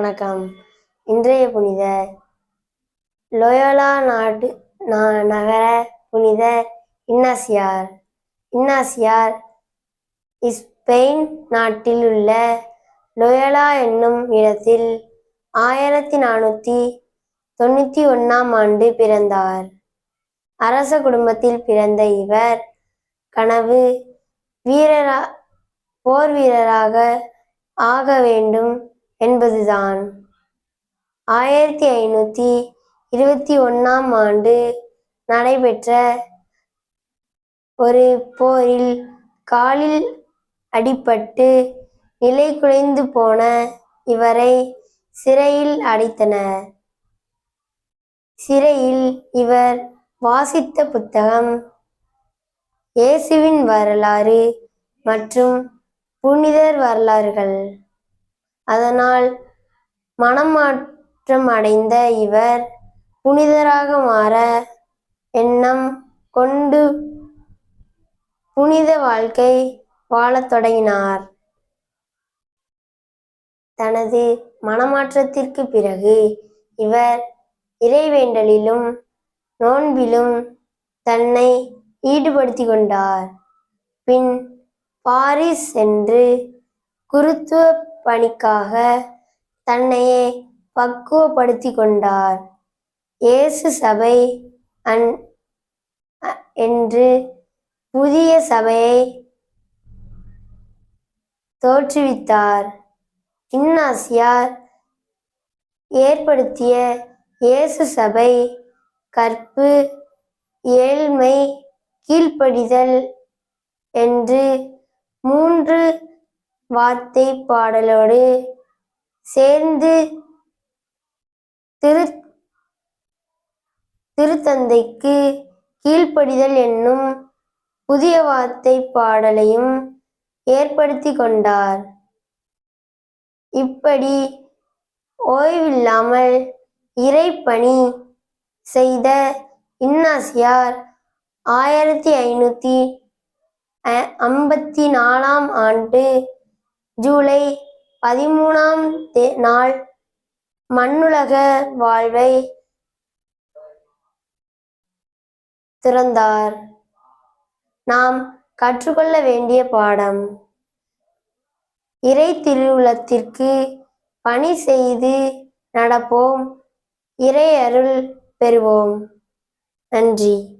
வணக்கம். இன்றைய புனித லோயோலா நாடு நகர புனித இன்னாசியார். இன்னாசியார் ஸ்பெயின் நாட்டில் உள்ள லோயோலா என்னும் இடத்தில் ஆயிரத்தி நானூற்றி தொண்ணூற்றி ஒன்றாம் ஆண்டு பிறந்தார். அரச குடும்பத்தில் பிறந்த இவர் கனவு வீரரா போர் வீரராக ஆக வேண்டும். என்பதுதான். ஆயிரத்தி ஐநூற்றி இருபத்தி ஒன்றாம் ஆண்டு நடைபெற்ற ஒரு போரில் காலில் அடிபட்டு நிலை குலைந்து போன இவரை சிறையில் அடைத்தனர். சிறையில் இவர் வாசித்த புத்தகம் இயேசுவின் வரலாறு மற்றும் புனிதர் வரலாறுகள். அதனால் மனமாற்றம் அடைந்த இவர் புனிதராக மாற எண்ணம் கொண்டு புனித வாழ்க்கை வாழத் தொடங்கினார். தனது மனமாற்றத்திற்கு பிறகு இவர் இறைவேண்டலிலும் நோன்பிலும் தன்னை ஈடுபடுத்தி கொண்டார். பின் பாரிஸ் என்று குருத்துவ பணிக்காக தன்னையே பக்குவப்படுத்தி கொண்டார். இயேசு சபை அன் என்று புதிய சபையை தோற்றுவித்தார். இன்னாசியார் ஏற்படுத்திய இயேசு சபை கற்பு ஏழ்மை கீழ்ப்படிதல் என்று மூன்று வார்த்தை பாடலோடு சேர்ந்து திரு திருத்தந்தைக்கு கீழ்ப்படிதல் என்னும் புதிய வார்த்தை பாடலையும் ஏற்படுத்தி கொண்டார். இப்படி ஓய்வில்லாமல் இறைப்பணி செய்த இன்னாசியார் ஆயிரத்தி ஐநூற்றி ஐம்பத்தி நாலாம் ஆண்டு ஜூலை பதிமூணாம் தே- நாள். மண்ணுலக வாழ்வை துறந்தார். நாம் கற்றுக்கொள்ள வேண்டிய பாடம். இறை திருவுளத்திற்கு பணி செய்து நடப்போம். இறை அருள் பெறுவோம். நன்றி.